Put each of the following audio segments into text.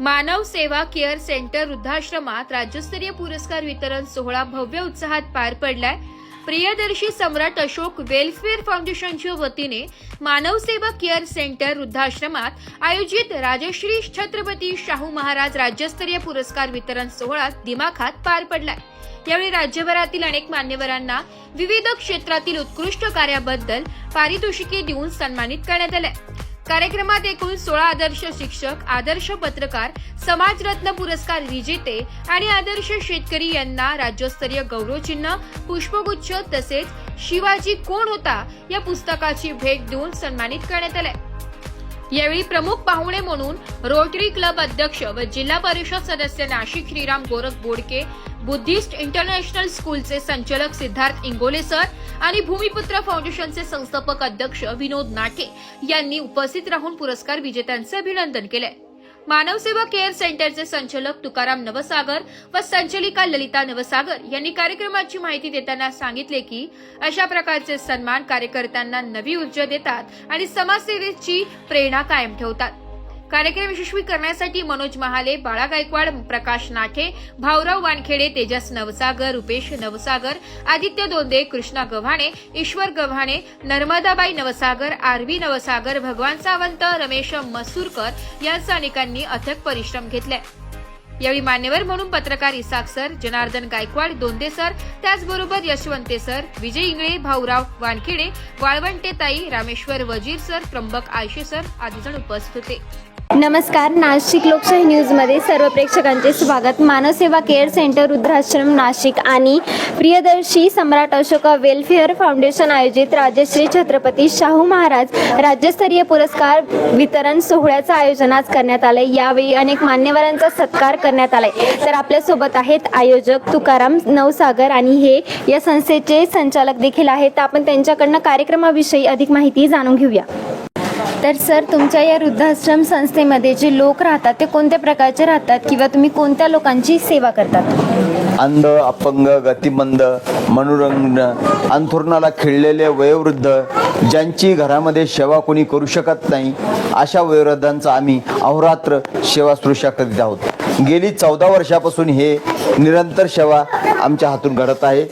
मानव सेवा care centre वृद्धाश्रमात राज्यस्तरीय पुरस्कार वितरण सोहळा भव्य उत्साहात पार पडलाय. प्रियदर्शी सम्राट अशोक वेलफेअर फाउंडेशनच्या वतीने मानव सेवा केअर सेंटर वृद्धाश्रमात आयोजित राजश्री छत्रपती शाहू महाराज राज्यस्तरीय पुरस्कार वितरण सोहळा दिमाखात पार पडलाय. यावेळी राज्यभरातील अनेक मान्यवरांना विविध क्षेत्रातील उत्कृष्ट कार्याबद्दल पारितोषिके देऊन सन्मानित करण्यात आलंय. कार्यक्रमात एकूण सोळा आदर्श शिक्षक आदर्श पत्रकार समाजरत्न पुरस्कार विजेते आणि आदर्श शेतकरी यांना राज्यस्तरीय गौरवचिन्ह पुष्पगुच्छ तसेच शिवाजी कोण होता या पुस्तकाची भेट देऊन सन्मानित करण्यात आले यावेळी प्रमुख पाहुणे म्हणून रोटरी क्लब अध्यक्ष व जिल्हा परिषद सदस्य नाशिक श्रीराम गोरख बोडके बुद्धिस्ट इंटरनॅशनल स्कूलचे संचालक सिद्धार्थ इंगोले सर आणि भूमिपुत्र फाउंडेशनचे संस्थापक अध्यक्ष विनोद नाटे यांनी उपस्थित राहून पुरस्कार विजेत्यांचे अभिनंदन केले. मानवसेवा केअर सेंटरचे संचालक तुकाराम नवसागर व संचालिका ललिता नवसागर यांनी कार्यक्रमाची माहिती देताना सांगितले की अशा प्रकारचे सन्मान कार्यकर्त्यांना नवी ऊर्जा देतात आणि समाजसेवेची प्रेरणा कायम ठेवतात. कार्यक्रम यशस्वी करण्यासाठी मनोज महाले बाळा गायकवाड प्रकाश नाठे भाऊराव वानखेडे तेजस नवसागर रुपेश नवसागर आदित्य दोंदे कृष्णा गव्हाणे ईश्वर गव्हाणे नर्मदाबाई नवसागर आरवी नवसागर भगवान सावंत रमेश मसूरकर यांचा अनेकांनी अथक परिश्रम घेतले यावेळी मान्यवर म्हणून पत्रकार इसाक सर जनार्दन गायकवाड दोंदे सर त्याचबरोबर यशवंते सर विजय इंगळे भाऊराव वानखेडे वाळवंटे ताई रामेश्वर वजीर सर त्र्यंबक आयशे सर आदी जण उपस्थित होते. नमस्कार नाशिक लोकशाही न्यूजमध्ये सर्व प्रेक्षकांचे स्वागत. मानवसेवा केअर सेंटर रुद्राश्रम नाशिक आणि प्रियदर्शी सम्राट अशोका वेलफेअर फाउंडेशन आयोजित राजश्री छत्रपती शाहू महाराज राज्यस्तरीय पुरस्कार वितरण सोहळ्याचं आयोजन आज करण्यात आलंय. यावेळी अनेक मान्यवरांचा सत्कार करण्यात आलाय. तर आपल्यासोबत आहेत आयोजक तुकाराम नवसागर आणि हे या संस्थेचे संचालक देखील आहेत. तर आपण त्यांच्याकडनं कार्यक्रमाविषयी अधिक माहिती जाणून घेऊया. तर सर तुमच्या या वृद्धाश्रम संस्थेमध्ये जे लोक राहतात ते कोणत्या प्रकारचे राहतात किंवा तुम्ही कोणत्या लोकांची सेवा करतात? अंध अपंग गतिमंद मनोरंजन अंथरुणाला खिळलेले वयोवृद्ध ज्यांची घरामध्ये सेवा कोणी करू शकत नाही अशा वयोवृद्धांचा आम्ही अहोरात्र सेवा सुश्रूषा करीत आहोत. गेली चौदा वर्षापासून हे निरंतर सेवा आमच्या हातून घडत आहे.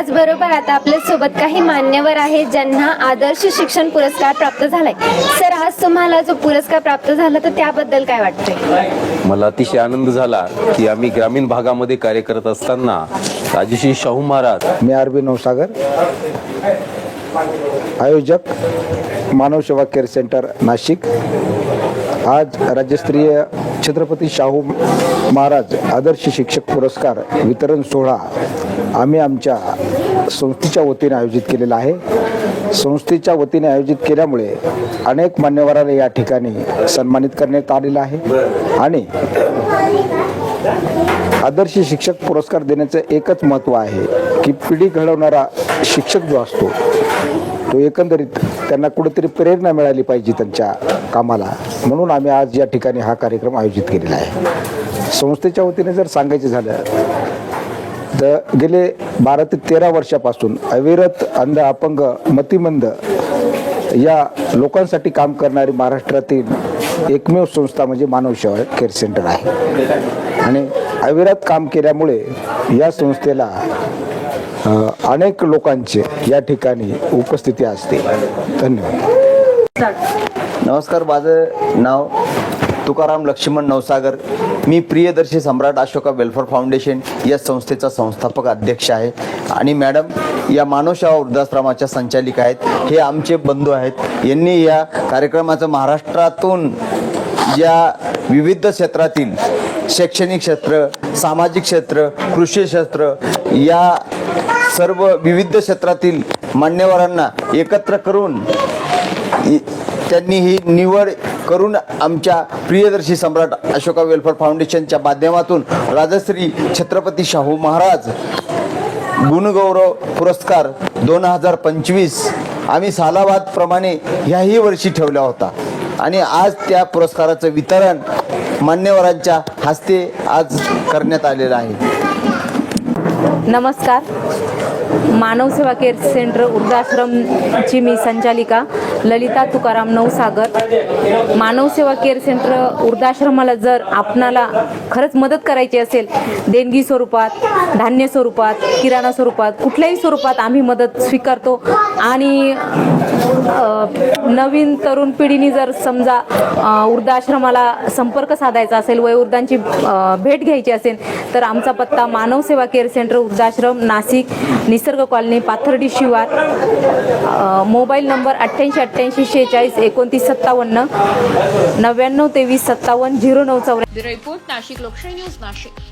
त्याचबरोबर आता आपल्यासोबत काही मान्यवर आहेत ज्यांना आदर्श शिक्षण पुरस्कार प्राप्त झालाय. सर आज तुम्हाला जो पुरस्कार प्राप्त झाला तर त्याबद्दल काय वाटतंय? मला अतिशय आनंद झाला की आम्ही ग्रामीण भागामध्ये कार्य करत असताना राजश्री शाहू महाराज मी आर बी नवसागर. आयोजक मानव सेवा केअर सेंटर नाशिक. आज राज्यस्तरीय छत्रपती शाहू महाराज आदर्श शिक्षक पुरस्कार वितरण सोहळा आम्ही आमच्या संस्थेच्या वतीने आयोजित केलेला आहे. संस्थेच्या वतीने आयोजित केल्यामुळे अनेक मान्यवरांना या ठिकाणी सन्मानित करण्यात आलेलं आहे. आणि आदर्श शिक्षक पुरस्कार देण्याचं एकच महत्त्व आहे की पिढी घडवणारा शिक्षक जो असतो तो एकंदरीत त्यांना कुठेतरी प्रेरणा मिळाली पाहिजे त्यांच्या कामाला. म्हणून आम्ही आज या ठिकाणी हा कार्यक्रम आयोजित केलेला आहे. संस्थेच्या वतीने जर सांगायचं झालं तर गेले बारा ते तेरा वर्षापासून अविरत अंध अपंग मतिमंद या लोकांसाठी काम करणारी महाराष्ट्रातील एकमेव संस्था म्हणजे मानव सेवा केअर सेंटर आहे. आणि अविरत काम केल्यामुळे या संस्थेला अनेक लोकांचे या ठिकाणी उपस्थिती असते. धन्यवाद. नमस्कार माझं नाव तुकाराम लक्ष्मण नवसागर. मी प्रियदर्शी सम्राट अशोका वेलफेअर फाउंडेशन या संस्थेचा संस्थापक अध्यक्ष आहे. आणि मॅडम या मानवसेवा वृद्धाश्रमाच्या संचालिका आहेत. हे आमचे बंधू आहेत. यांनी या कार्यक्रमाचं महाराष्ट्रातून या विविध क्षेत्रातील शैक्षणिक क्षेत्र सामाजिक क्षेत्र कृषी क्षेत्र या सर्व विविध क्षेत्रातील मान्यवरांना एकत्र करून त्यांनी ही निवड करून आमच्या प्रियदर्शी सम्राट अशोका वेलफेअर फाउंडेशनच्या माध्यमातून राजश्री छत्रपती शाहू महाराज गुणगौरव पुरस्कार दोन हजार पंचवीस आम्ही सालाबादप्रमाणे ह्याही वर्षी ठेवला होता. आणि आज त्या पुरस्काराचं वितरण मान्यवरांच्या हस्ते आज करण्यात आलेलं आहे. नमस्कार. मानव सेवा केअर सेंटर वृद्धाश्रमची मी संचालिका ललिता तुकाराम नवसागर. मानव सेवा केअर सेंटर वृद्धाश्रमाला जर आपणाला खरंच मदत करायची असेल देणगी स्वरूपात धान्य स्वरूपात किराणा स्वरूपात कुठल्याही स्वरूपात आम्ही मदत स्वीकारतो. आणि नवीन तरुण पिढीने जर समजा वृद्धाश्रमाला संपर्क साधायचा असेल वयोवृद्धांची भेट घ्यायची असेल तर आमचा पत्ता मानव सेवा केअर सेंटर वृद्धाश्रम नाशिक निसर्ग कॉलनी पाथर्डी शिवार. मोबाईल नंबर अठ्ठ्याऐंशी अठ्ठ्याऐंशी शेहेचाळीस एकोणतीस सत्तावन्न नव्याण्णव तेवीस सत्तावन्न झिरो नऊ चौऱ्या रिपोर्ट नाशिक लोकशाही न्यूज नाशिक.